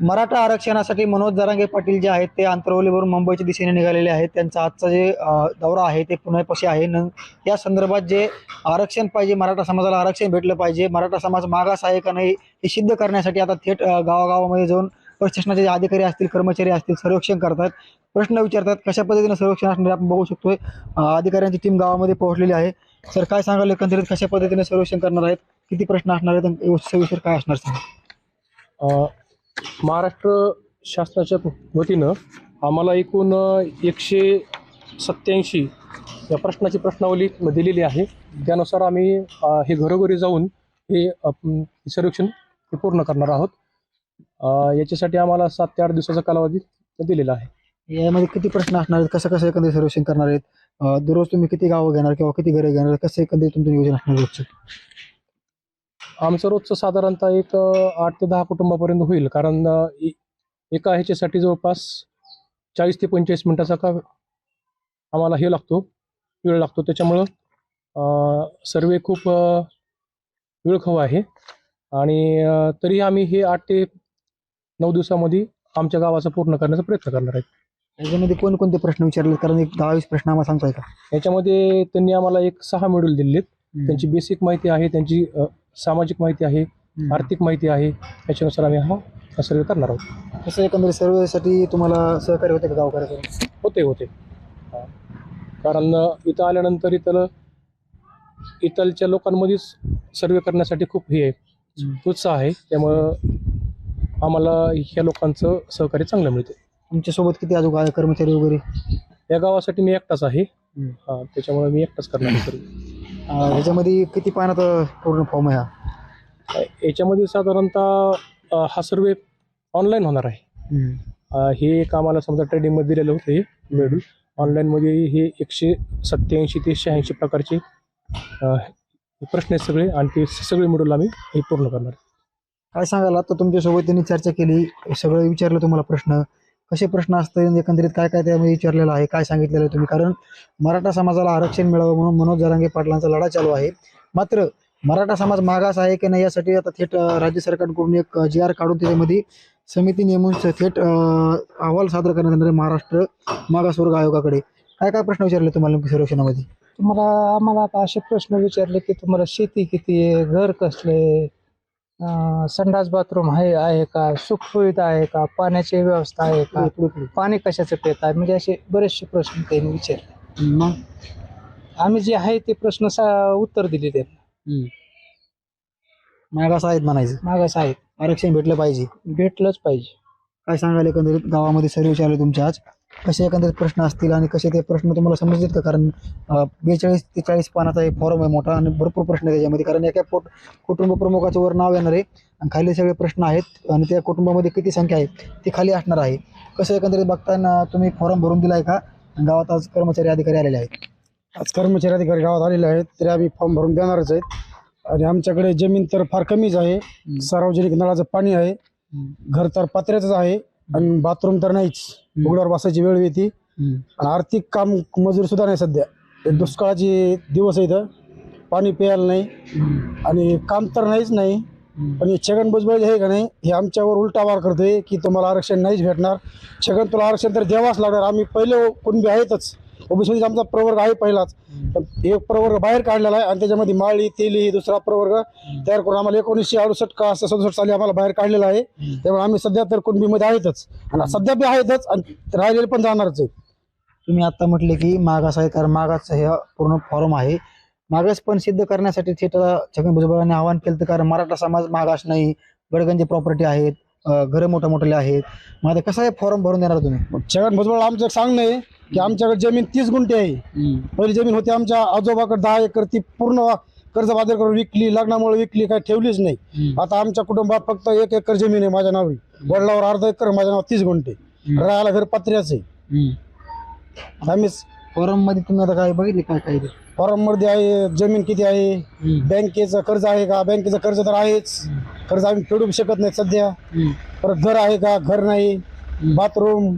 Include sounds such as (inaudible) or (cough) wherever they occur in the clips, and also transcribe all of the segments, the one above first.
मराठा आरक्षणासाठी मनोज जरांगे पाटील जे आहेत ते आंतरवलीवरून मुंबईच्या दिशेने निघालेले आहेत. त्यांचा आजचा जे दौरा आहे ते पुण्यापाशी आहे. न या संदर्भात जे आरक्षण पाहिजे मराठा समाजाला आरक्षण भेटलं पाहिजे मराठा समाज मागास आहे का नाही हे सिद्ध करण्यासाठी आता थेट गावागावामध्ये जाऊन प्रशासनाचे जे अधिकारी असतील कर्मचारी असतील सर्वेक्षण करतात. प्रश्न विचारतात कशा पद्धतीनं सर्वेक्षण असणार आपण बघू शकतोय. अधिकाऱ्यांची टीम गावामध्ये पोहोचलेली आहे. सर काय सांगाल एकंदरीत कशा पद्धतीने सर्वेक्षण करणार आहेत? किती प्रश्न असणार आहेत? सविस्तर काय असणार सांगा. महाराष्ट्र शासनाच्या वतीनं आम्हाला एकूण एकशे सत्याऐंशी या प्रश्नाची प्रश्नावली दिलेली आहे. त्यानुसार आम्ही हे घरोघरी जाऊन हे सर्वेक्षण हे पूर्ण करणार आहोत. याच्यासाठी आम्हाला सात ते आठ दिवसाचा कालावधी दिलेला आहे. यामध्ये किती प्रश्न असणार आहेत? कसं कसं एकंदरीत सर्वेक्षण करणार आहेत? दररोज तुम्ही किती गावं घेणार किंवा किती घरं घेणार? कसं एकंदरीत तुमचं नियोजन असणार रोजचं आमचं रोजचं साधारणतः एक आठ ते दहा कुटुंबापर्यंत होईल. कारण ए- एका ह्याच्यासाठी जवळपास चाळीस ते पंचेचाळीस मिनिटाचा का आम्हाला हे लागतो वेळ लागतो. त्याच्यामुळं सर्वे खूप अ, वेळखाऊ आहे. आणि अ, तरी आम्ही हे आठ ते नऊ दिवसामध्ये आमच्या गावाचं पूर्ण करण्याचा प्रयत्न करणार आहे. याच्यामध्ये कोणकोणते प्रश्न विचारले कारण एक दहा वीस प्रश्न आम्हाला सांगताय का? याच्यामध्ये त्यांनी आम्हाला एक सहा मॉड्यूल दिलेत. त्यांची बेसिक माहिती आहे त्यांची सामाजिक माहिती आहे. आर्थिक माहिती आहे त्याच्यानुसार आम्ही हा सर्वे करणार आहोत कसं एकंदरीत सर्वेसाठी तुम्हाला सहकार्य होते का गावकऱ्याकडून होते होते. कारण इथं आल्यानंतर इथलं इथलच्या लोकांमध्येच सर्वे करण्यासाठी खूप हे आहे. उत्साह आहे त्यामुळं आम्हाला ह्या लोकांचं सहकार्य चांगलं मिळते तुमच्यासोबत किती अजून कर्मचारी वगैरे या गावासाठी मी एकटाच आहे. हा, त्याच्यामुळे मी एकटाच करणार सर्वे ह्याच्यामध्ये किती पाण्यात अं, पूर्ण फॉर्म आहे हा? याच्यामध्ये साधारणतः अ, हा सर्वे ऑनलाईन होणार आहे. अ, हे एक आम्हाला समजा ट्रेडिंगमध्ये दिलेलं होतं हे. मेडूल ऑनलाईनमध्ये हे एकशे सत्याऐंशी ते शहाऐंशी प्रकारचे अ, प्रश्न आहेत सगळे आणि ते सगळे मेडूल आम्ही हे पूर्ण करणार. आहे. काय सांगाल? आता तुमच्यासोबत त्यांनी चर्चा केली सगळं विचारलं तुम्हाला प्रश्न. कसे प्रश्न असतात एकंदरीत काय काय त्यामध्ये विचारलेलं आहे काय सांगितलेलं आहे तुम्ही? कारण मराठा समाजाला आरक्षण मिळावं म्हणून मनोज जरांगे पाटलांचा लढा चालू आहे. मात्र मराठा समाज मागास आहे की नाही यासाठी आता थेट राज्य सरकारकडून एक जी आर काढून त्याच्यामध्ये समिती नेमून थेट अहवाल सादर करण्यात येणार आहे महाराष्ट्र मागासवर्ग आयोगाकडे. काय काय प्रश्न विचारले तुम्हाला नेमकी सर्वेक्षणामध्ये तुम्हाला आम्हाला आता असे प्रश्न विचारले की तुम्हाला शेती किती आहे घर कसले संडास बाथरूम आहे आहे का? सुखसुविधा आहे का? पाण्याची व्यवस्था आहे का. पाणी कशाचं पित आहे? म्हणजे असे बरेचसे प्रश्न त्यांनी विचारले. मग? आम्ही जे आहे ते प्रश्न उत्तर दिले त्यांना. मागास आहेत म्हणायचं. मागास आहेत. आरक्षण भेटलं पाहिजे. भेटलंच पाहिजे. काय सांगाल एकंदरीत? गावामध्ये सर्व विचारले तुमच्या आज. कसे एकंदरीत प्रश्न असतील आणि कसे ते प्रश्न तुम्हाला समजतील का? कारण बेचाळीस ते चाळीस पानाचा एक फॉर्म आहे मोठा आणि भरपूर प्रश्न आहे त्याच्यामध्ये कारण एका पोट कुटुंब प्रमुखाचं वर नाव येणार आहे आणि खाली सगळे प्रश्न आहेत आणि त्या कुटुंबामध्ये किती संख्या आहे ती खाली असणार आहे. कसं एकंदरीत बघताना तुम्ही फॉर्म भरून दिलाय का? गावात आज कर्मचारी अधिकारी आलेले आहेत. आज कर्मचारी अधिकारी गावात आलेले आहेत तरी आम्ही फॉर्म भरून देणारच आहेत. आणि आमच्याकडे जमीन तर फार कमीच आहे. सार्वजनिक नळाचं पाणी आहे. घर तर पत्र्याचंच आहे आणि बाथरूम तर नाहीच. उघड्यावर बसायची वेळ येते. आणि आर्थिक काम मजूर सुद्धा नाही सध्या. दुष्काळाचे दिवस आहेत पाणी प्यायला नाही. आणि काम तर नाहीच नाही. पण छगन भुजबळ आहे का नाही हे आमच्यावर उलटा वार करतोय की तुम्हाला आरक्षण नाहीच भेटणार. छगन तुला आरक्षण तर द्यावाच लागणार. आम्ही पहिले कुणबी आहेतच. ओबीसी आमचा प्रवर्ग आहे पहिलाच. पण एक प्रवर्ग बाहेर काढलेला आहे आणि त्याच्यामध्ये माळी तेली दुसरा प्रवर्ग तयार करून आम्हाला एकोणीसशे अडुसष्ट का सदुसष्ट साली आम्हाला बाहेर काढलेला आहे. त्यामुळे आम्ही सध्या तर कुणबीमध्ये आहेतच. आणि सध्या बी आहेतच आणि राहिलेले पण जाणारच आहेत तुम्ही आता म्हटले की मागास आहे कारण मागास हे पूर्ण फॉर्म आहे. मागास पण सिद्ध करण्यासाठी थेट छगन भुजबळांनी आवाहन केलं कारण मराठा समाज मागास नाही गडगंजे प्रॉपर्टी आहेत घरं मोठे मोठे आहेत. मग आता कसं आहे फॉर्म भरून देणार तुम्ही? छगन भुजबळ आमचं एक सांगणं आहे की आमच्याकडे जमीन तीस गुंठे आहे. पहिली जमीन होती आमच्या आजोबाकडे दहा एकर ती पूर्ण कर्ज बाजार करून विकली लग्नामुळे विकली काय ठेवलीच नाही. आता आमच्या कुटुंबात फक्त एक एकर जमीन आहे माझ्या नावी. वडिलावर अर्धा एकर माझ्या नाव तीस गुंठे. राहायला घर पत्र्याच आहे. आम्ही मध्ये तुम्ही आता काय बघितले काय काय? ते? फॉर्ममध्ये आहे जमीन किती आहे? बँकेचं कर्ज आहे का? बँकेचं कर्ज तर आहेच. कर्ज आम्ही फेडू शकत नाही सध्या. परत घर आहे का? घर नाही. बाथरूम.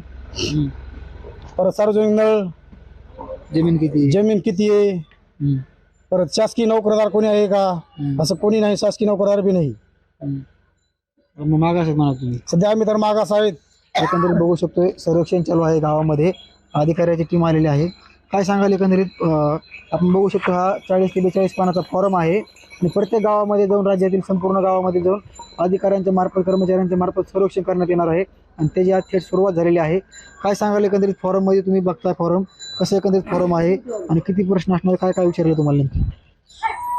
परत सार्वजनिक नळ. जमीन किती? जमीन किती आहे? हम्म. परत शासकीय नोकरदार कोणी आहे का? हम्म. असं कोणी नाही शासकीय नोकरदार बी नाही. मग मागास आहेत म्हणा तुम्ही. सध्या आम्ही तर मागास आहेत. एकंदरीत बघू शकतोय सर्वेक्षण चालू आहे गावामध्ये. अधिकाऱ्याची टीम आलेली आहे. काय सांगाल एकंदरीत? आपण बघू शकतो हा चाळीस ते बेचाळीस पानाचा फॉर्म आहे. आणि प्रत्येक गावामध्ये जाऊन राज्यातील संपूर्ण गावामध्ये जाऊन अधिकाऱ्यांच्या मार्फत कर्मचाऱ्यांच्या मार्फत सर्वेक्षण करण्यात येणार आहे. आणि त्याची आज थेट सुरुवात झालेली आहे. काय सांगाल एकंदरीत फॉर्ममध्ये तुम्ही बघताय फॉर्म कसं एकंदरीत फॉर्म आहे? आणि किती प्रश्न असणार? काय काय विचारलं तुम्हाला नेमकी?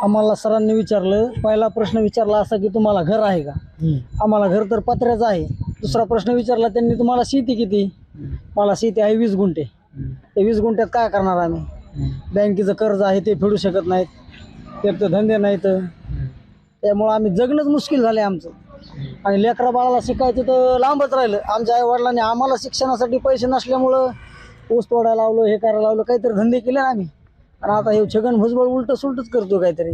आम्हाला सरांनी विचारलं. पहिला प्रश्न विचारला असा की तुम्हाला घर आहे का? आम्हाला घर तर पत्र्याचं आहे. दुसरा प्रश्न विचारला त्यांनी तुम्हाला शेती किती? मला शेती आहे वीस गुंठे. ते वीस गुंठ्यात काय करणार आम्ही? बँकेचं कर्ज आहे ते फेडू शकत नाहीत. ते तर धंदे नाहीत. त्यामुळं आम्ही जगणंच मुश्किल झालं आमचं. आणि लेकरा बाळाला शिकायचं तर लांबच राहिलं. आमच्या आई वडिलांनी आम्हाला शिक्षणासाठी पैसे नसल्यामुळं ऊस तोडायला लावलं हे करायला लावलं काहीतरी धंदे केले आम्ही. आणि आता हे छगन भुजबळ उलट सुलटच करतो काहीतरी.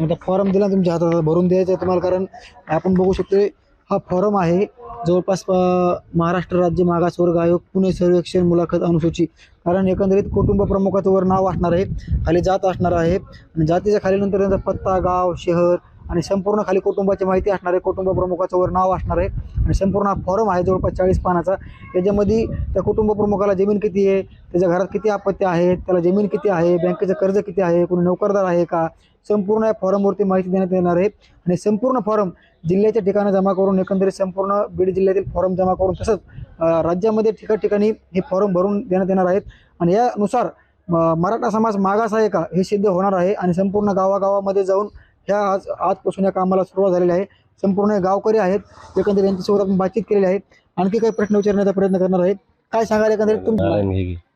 आता फॉर्म दिला तुमच्या हातात भरून द्यायचं आहे तुम्हाला कारण आपण बघू शकतो हा फॉर्म आहे जवळपास महाराष्ट्र राज्य मागासवर्ग आयोग पुणे सर्वेक्षण मुलाखत अनुसूची. कारण एकंदरीत कुटुंब प्रमुखाचं वर नाव असणार आहे. खाली जात असणार आहे. आणि जातीच्या खालीनंतर त्यांचा पत्ता गाव शहर आणि संपूर्ण खाली कुटुंबाची माहिती असणार आहे. कुटुंब प्रमुखाचं वर नाव असणार आहे. आणि संपूर्ण फॉर्म आहे जवळपास चाळीस पानाचा. त्याच्यामध्ये त्या कुटुंब प्रमुखाला जमीन किती आहे? त्याच्या घरात किती आपत्ती आहेत त्याला जमीन किती आहे? बँकेचं कर्ज किती आहे? कोणी नोकरदार आहे का? संपूर्ण या फॉर्मवरती माहिती देण्यात येणार आहे. आणि संपूर्ण फॉर्म जिल्ह्याच्या ठिकाणी जमा करून एकंदरीत संपूर्ण बीड जिल्ह्यातील फॉर्म जमा करून तसंच राज्यामध्ये ठिकाठिकाणी हे फॉर्म भरून देण्यात येणार आहेत. आणि यानुसार मराठा समाज मागास आहे का? हे सिद्ध होणार आहे. आणि संपूर्ण गावागावामध्ये जाऊन ह्या आज आजपासून या कामाला सुरुवात झालेली आहे. संपूर्ण गावकरी आहेत. एकंदरीत यांच्यासोबत आपण बातचीत केलेली आहे. आणखी काही प्रश्न विचारण्याचा प्रयत्न करणार आहेत. काय सांगाल एकंदरीत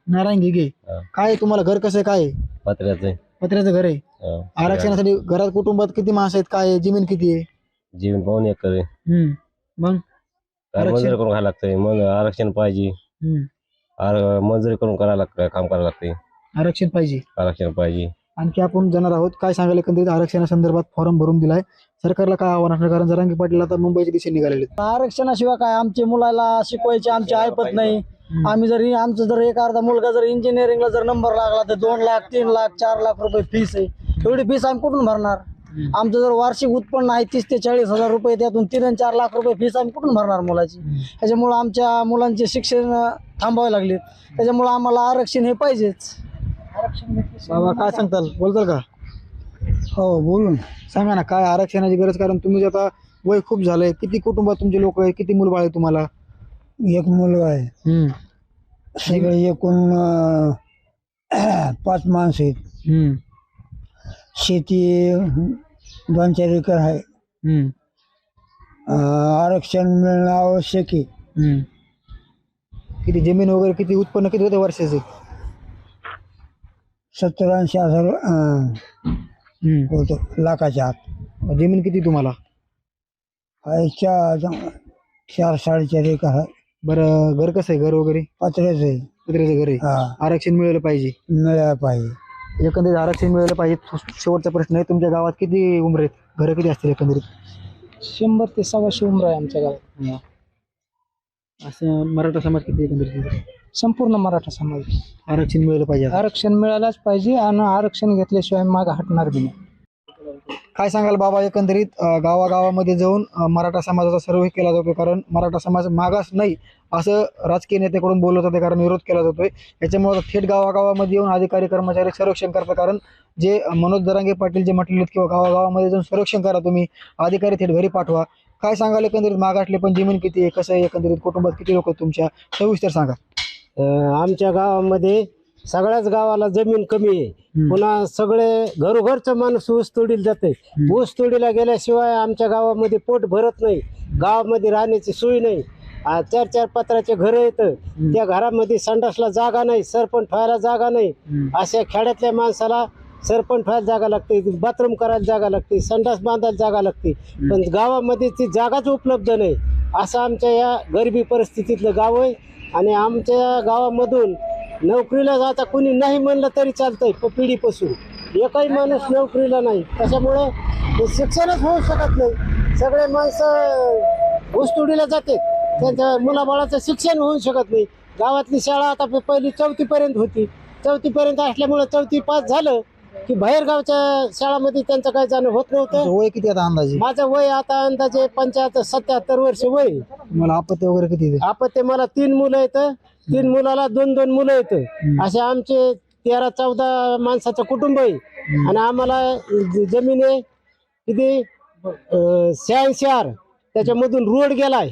नारायण घिगे. हा. काय आहे तुम्हाला? घर कसं आहे? काय आहे? पत्र्याचं पत्र्याचं घर आहे. आरक्षणासाठी घरात कुटुंबात किती माणसं आहेत? काय आहे? जमीन किती आहे? जीवन पाहून एक करे हम्म. मग? आरक्षण- मजुरी करून खायला लागतंय. मग आरक्षण पाहिजे. हम्म. आर- मजुरी करून करायला लागतं काम करायला लागते आरक्षण पाहिजे. आरक्षण पाहिजे. आणखी आपण जाणार आहोत. काय सांगायला एकंदरीत आरक्षणासंदर्भात फॉर्म भरून दिलाय. सरकारला काय आव्हान असणार? कारण जरांगी पाटील आता मुंबईच्या दिशेने निघालेले. आरक्षणाशिवाय काय? आमचे मुलाला शिकवायचे आमचे ऐपत नाही. आम्ही जर आमचं जर एक अर्धा मुलगा जर इंजिनिअरिंगला जर नंबर लागला तर दोन लाख तीन लाख चार लाख रुपये फीस आहे. एवढी फीस आम्ही कुठून भरणार? आमचं जर वार्षिक उत्पन्न आहे तीस ते चाळीस हजार रुपये त्यातून तीन आणि चार लाख रुपये फीस आम्ही कुठून भरणार मुलाची? त्याच्यामुळं आमच्या मुलांचे शिक्षण थांबावे लागले त्याच्यामुळं आम्हाला आरक्षण हे पाहिजेच. बाबा काय सांगताल? बोलताल का? हो बोलून. सांगा ना काय आरक्षणाची गरज? कारण तुम्ही जे आता वय खूप झालंय किती कुटुंबात तुमचे लोक आहेत किती मुलबाळ आहे तुम्हाला? एक मुलगा आहे. सगळे एकूण अं, (clears throat) पाच माणसं आहेत. हम्म. शेती दोन चार एकर आहे. हम्म. अं, आरक्षण मिळणं आवश्यक आहे. हम्म. किती जमीन वगैरे किती उत्पन्न किती होते वर्षाचे? सत्तर ऐंशी हजार अं, हम्म. होतं लाखाच्या आत. जमीन किती तुम्हाला? आहे चार चार साडेचार एकर आहे. बरं घर कसं आहे? घर वगैरे? पत्र्याचं आहे. कुत्र्याचं घर आहे. हा. आरक्षण मिळालं पाहिजे. मिळायला पाहिजे. एकंदरीत आरक्षण मिळालं पाहिजे. शेवटचा प्रश्न आहे तुमच्या गावात किती उमरे आहेत? घरं किती असतील एकंदरीत? शंभर ते सव्वाशे उमरा आहे आमच्या गावात. असं मराठा समाज किती एकंदरीत? संपूर्ण मराठा समाज. आरक्षण मिळालं पाहिजे आता. आरक्षण मिळायलाच पाहिजे आणि आरक्षण घेतल्याशिवाय मागं हटणार बी नाही. काय सांगाल बाबा एकंदरीत अं, गावागावामध्ये जाऊन अं, मराठा समाजाचा सर्वे केला जातोय कारण मराठा समाज मागास नाही असं राजकीय नेत्याकडून बोललं जाते कारण विरोध केला जातोय. याच्यामुळे थेट गावागावामध्ये येऊन अधिकारी कर्मचारी सर्वेक्षण करतात कारण जे अं, मनोज दरांगे पाटील जे म्हटले किंवा गावागावामध्ये जाऊन सर्वेक्षण करा तुम्ही अधिकारी थेट घरी पाठवा. काय सांगाल एकंदरीत मागासले पण जमीन किती आहे कसं आहे एकंदरीत कुटुंबात किती लोक आहेत तुमच्या? सविस्तर सांगा. आमच्या गावामध्ये सगळ्याच गावाला जमीन कमी आहे. पुन्हा सगळे घरोघरचं माणूस ऊस तोडीला जाते ऊस तोडीला गेल्याशिवाय आमच्या गावामध्ये पोट भरत नाही. गावामध्ये राहण्याची सोय नाही. चार चार पत्राचे घर येतं. त्या घरामध्ये संडासला जागा नाही सरपंच व्हायला जागा नाही. अशा खेड्यातल्या माणसाला सरपंच व्हायला जागा लागते बाथरूम करायला जागा लागते संडास बांधायला जागा लागते. पण गावामध्ये ती जागाच उपलब्ध नाही. असं आमच्या या गरिबी परिस्थितीतलं गाव आहे. आणि आमच्या गावामधून नोकरीला जाता कोणी नाही म्हणलं तरी चालतंय प- पिढीपासून. एकही माणूस नोकरीला नाही. त्याच्यामुळं शिक्षणच होऊ शकत नाही. सगळे माणसं ऊसतोडीला जाते. त्यांच्या मुलाबाळाचं शिक्षण होऊ शकत नाही. गावातली शाळा आता पहिली चौथीपर्यंत होती. चौथीपर्यंत असल्यामुळं चौथी पास झालं. की बाहेरगावच्या शाळामध्ये त्यांचं काय जाणं होत नव्हतं. वय किती आता अंदाजे? माझं वय आता अंदाजे पंच्याहत्तर सत्याहत्तर वर्ष वय. आहे. मला आपत्ती वगैरे किती येते? आपण ते मला तीन मुलं येत तीन मुलाला दोन दोन मुलं येत असे आमचे तेरा चौदा माणसाचं कुटुंब आहे. आणि आम्हाला ज- जमीन आहे किती? शहाऐंशी आर. त्याच्यामधून रोड गेलाय.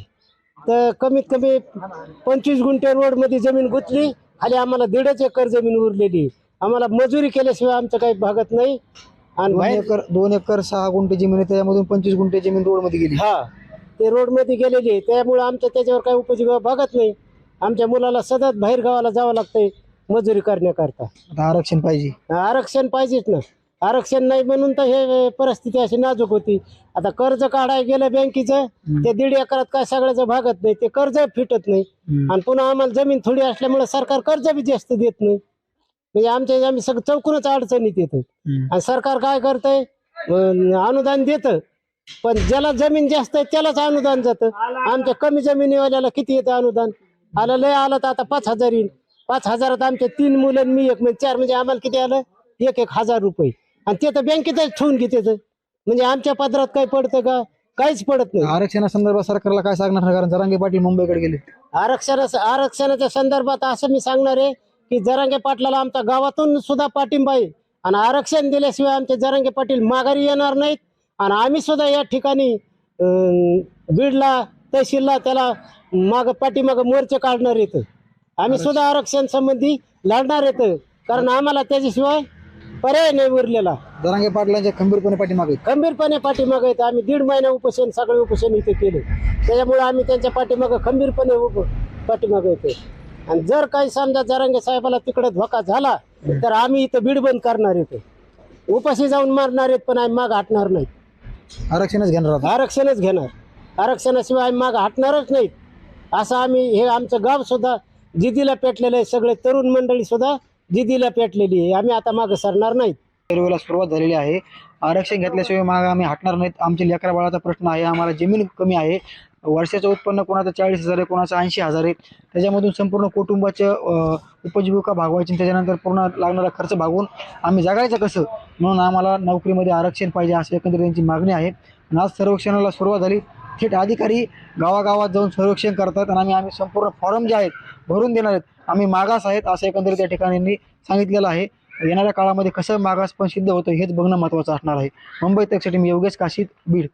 तर कमीत कमी पंचवीस गुंठे रोडमध्ये जमीन गुंतली खाली आम्हाला दीडच एकर जमीन उरलेली. आम्हाला मजुरी केल्याशिवाय आमचं काही भागत नाही. आणि दोन बाहेर एकर दोन एकर सहा गुंठे जमीन आहे त्याच्यामधून पंचवीस गुंठे जमीन रोडमध्ये गेली. हा. ते रोडमध्ये गेलेली आहे. त्यामुळे आमच्या त्याच्यावर काही उपजीविका भागत नाही. आमच्या मुलाला सतत बाहेर गावाला जावं लागतंय मजुरी करण्याकरता. आता आरक्षण पाहिजे. आरक्षण पाहिजेच ना. आरक्षण नाही म्हणून तर हे परिस्थिती अशी नाजूक होती. आता कर्ज काढाय गेलं बँकेचं ते दीड एकरात काय सगळ्याचं भागत नाही. ते कर्ज फिटत नाही. आणि पुन्हा आम्हाला जमीन थोडी असल्यामुळे सरकार कर्ज बी जास्त देत नाही. म्हणजे आमच्या आम्ही सगळं चौकूनच अडचणीत येतं. आणि सरकार काय करतंय? अनुदान देतं. पण ज्याला जमीन जास्त आहे त्यालाच अनुदान जातं. आमच्या कमी जमिनीवाल्याला किती येतं अनुदान? आलं लय आलं तर आता पाच हजार येईल. पाच हजारात आमचे तीन मुलं मी एक म्हणजे चार म्हणजे आम्हाला किती आलं? एक एक हजार रुपये. आणि ते तर बँकेतच ठेवून घेते म्हणजे आमच्या पदरात काही पडतं का? काहीच पडत नाही. आरक्षणासंदर्भात सरकारला काय सांगणार? कारण जरांगे पाटील मुंबईकडे गेले. आरक्षणा आरक्षणाच्या संदर्भात असं मी सांगणार आहे की जरांगे पाटलाला आमच्या गावातून सुद्धा पाठिंबा आहे. आणि आरक्षण दिल्याशिवाय आमचे जरांगे पाटील माघारी येणार नाहीत. आणि आम्ही सुद्धा या ठिकाणी बीडला तहसीलला त्याला माग पाठीमाग मोर्चे काढणार येतं आम्ही सुद्धा आरक्षण संबंधी लढणार येतं कारण आम्हाला त्याच्याशिवाय पर्याय नाही उरलेला. जरांगे पाटलांच्या खंबीरपणे पाठीमागे खंबीरपणे पाठीमागे येतं आम्ही दीड महिना उपोषण सगळे उपोषण इथे केले. त्याच्यामुळे आम्ही त्यांच्या पाठीमागं खंबीरपणे उप पाठीमागे येतो आणि जर काही समजा जरांगे साहेबाला तिकडे धोका झाला तर आम्ही इथं बीड बंद करणार येतो उपाशी जाऊन मारणार आहेत पण आम्ही माग हटणार नाही. आरक्षणच घेणार आता आरक्षणच घेणार. आरक्षणाशिवाय आम्ही माग हटणारच नाहीत असं आम्ही हे आमचं गाव सुद्धा जिद्दीला पेटलेलं आहे सगळे तरुण मंडळी सुद्धा जिद्दीला पेटलेली आहे. आम्ही आता मागं सरणार नाहीत रेल्वेला सुरुवात झालेली आहे. आरक्षण घेतल्याशिवाय मागे आम्ही हटणार नाहीत. आमचे लेकरा बाळाचा प्रश्न आहे आम्हाला जमीन कमी आहे. वर्षाचं उत्पन्न कोणाचं चाळीस हजार आहे कोणाचं ऐंशी हजार आहे. त्याच्यामधून संपूर्ण कुटुंबाचं उपजीविका भागवायची आणि त्याच्यानंतर पूर्ण लागणारा खर्च भागवून आम्ही जगायचं कसं? म्हणून आम्हाला नोकरीमध्ये आरक्षण पाहिजे असं एकंदरीत त्यांची मागणी आहे. आज सर्वेक्षणाला सुरुवात झाली. थेट अधिकारी गावागावात जाऊन सर्वेक्षण करतात आणि आम्ही आम्ही संपूर्ण फॉर्म जे आहेत भरून देणार आहेत. आम्ही मागास आहेत असं एकंदरीत त्या ठिकाणी सांगितलेलं आहे. येणाऱ्या काळामध्ये कसं मागास पण सिद्ध होतं हेच बघणं महत्त्वाचं असणार आहे. मुंबई तकसाठी मी योगेश काशीद बीड.